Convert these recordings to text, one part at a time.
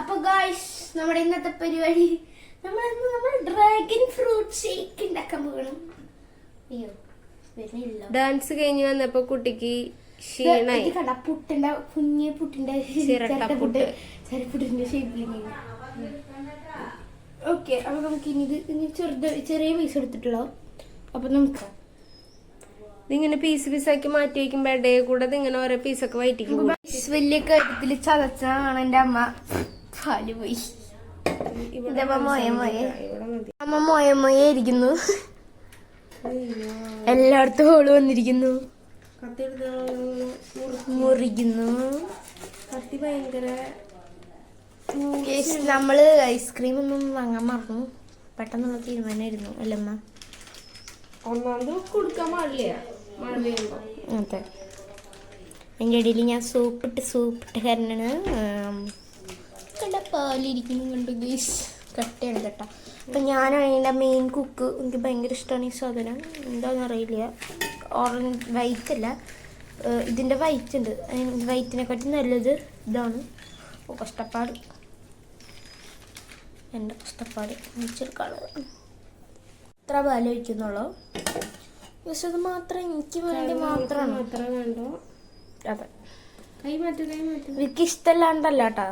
അപ്പൊ ഗായ്സ് നമ്മുടെ ഇന്നത്തെ പരിപാടി നമ്മൾ നമ്മൾ ഡ്രാഗൺ ഫ്രൂട്ട് ഷേക്ക് ഉണ്ടാക്കാൻ പോകണം അയ്യോ വരുന്നില്ല ഡാൻസ് കഴിഞ്ഞ് വന്നപ്പോ കുട്ടിക്ക് ക്ഷീണായി. കണ്ട പുട്ടിന്റെ കുഞ്ഞ് പുട്ടിന്റെ ചിരട്ടപ്പുട്ട്. ചിരട്ടപ്പുട്ടിന്റെ ഷേപ്പിൽ ഓക്കെ അപ്പൊ നമുക്ക് ഇനി ഇത് ചെറുത് ചെറിയ പീസ് എടുത്തിട്ടുള്ളോ? അപ്പൊ നമുക്ക് ഇതിങ്ങനെ പീസ് പീസാക്കി മാറ്റി വെക്കുമ്പോ ഇടയിൽ കൂടെ ഇതിങ്ങനെ ഓരോ പീസൊക്കെ വയറ്റിക്കും. വലിയ കാര്യത്തിൽ ചതച്ചാണ് എന്റെ അമ്മ. പാൽ പോയി. മോയെ മോയെ. അമ്മ മോയ മോയ ഇരിക്കുന്നു. എല്ലായിടത്തും ഹോൾ വന്നിരിക്കുന്നു. മുറിക്കുന്നു. കത്തി ഭയങ്കര Guys, നമ്മൾ ഐസ്ക്രീം ഒന്നും വാങ്ങാൻ മറന്നു. പെട്ടെന്നുള്ള തീരുമാനമായിരുന്നു അല്ലമ്മ ഒന്നാമത് കൊടുക്കാൻ പാടില്ല. അതെ. അതിന്റെ ഇടയിൽ ഞാൻ സൂപ്പിട്ട് സൂപ്പിട്ട് കരനാണ് കണ്ട പാലിരിക്കുന്നു കണ്ടു ഗീസ് കട്ടയാണ് കേട്ടോ. അപ്പം ഞാൻ അതിന്റെ മെയിൻ കുക്ക് എനിക്ക് ഭയങ്കര ഇഷ്ടമാണ് ഈ സാധനം. എന്താണെന്ന് അറിയില്ല. ഓറഞ്ച് വൈറ്റ് അല്ല. ഇതിന്റെ വൈറ്റ് ഉണ്ട്. വൈറ്റിനെക്കാട്ടി നല്ലത് ഇതാണ്. കഷ്ടപ്പാട്. എന്റെ കഷ്ടപ്പാട്. എത്ര ഇത്ര പാൽ ഒഴിക്കുന്നുള്ളൂ. പക്ഷെ അത് മാത്രം എനിക്ക് വേണ്ടി മാത്രമാണ്. വേണ്ടോ അതെ. കൈ മാറ്റു കൈ മാറ്റു. എനിക്ക് ഇഷ്ടമല്ലാണ്ടല്ല കേട്ടാ.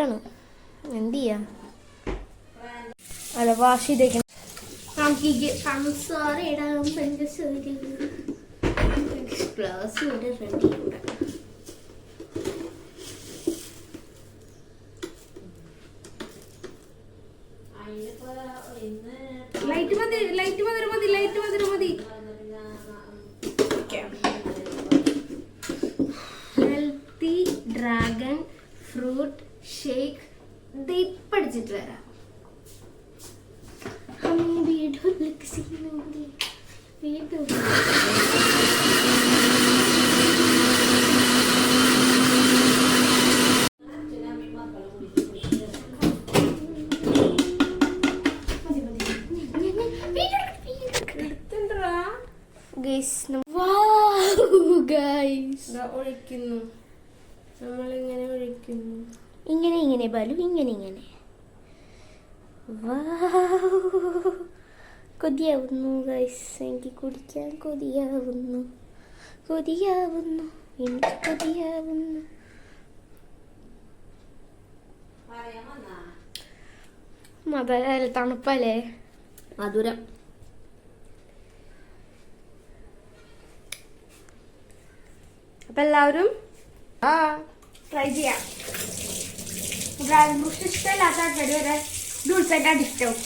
ആണ്. എന്ത് ചെയ്യാ? അല്ല വാഷ് ചെയ്തേക്കണം നമുക്ക് പഞ്ചസാര ഇടാം പഞ്ചസാര ഗ്ലാസ് ഇവിടെ റെഡി ഇവിടെ ലൈറ്റ് മതി ലൈറ്റ് മതി മതി ഹെൽത്തി ഡ്രാഗൺ ഫ്രൂട്ട് ഷേക്ക് പഠിച്ചിട്ട് വരാം. ഗൈസ് ഒഴിക്കുന്നു. നമ്മളിങ്ങനെ ഒഴിക്കുന്നു ഇങ്ങനെ ഇങ്ങനെ ബാലു ഇങ്ങനെ ഇങ്ങനെ. കൊതിയാവുന്നു ഗൈസ് എനിക്ക് കുടിക്കാൻ കൊതിയാവുന്നു. കൊതിയാവുന്നു. എനിക്ക് കൊതിയാവുന്നു. മതല്ല തണുപ്പല്ലേ? മധുരം. അപ്പൊ എല്ലാവരും ആ ട്രൈ ചെയ്യാം ഡ്രാഗൺ ഫ്രൂട്ട് ഇഷ്ടമല്ലാത്ത വരെ ഡൂൾസായിട്ടാണ് ഇഷ്ടവും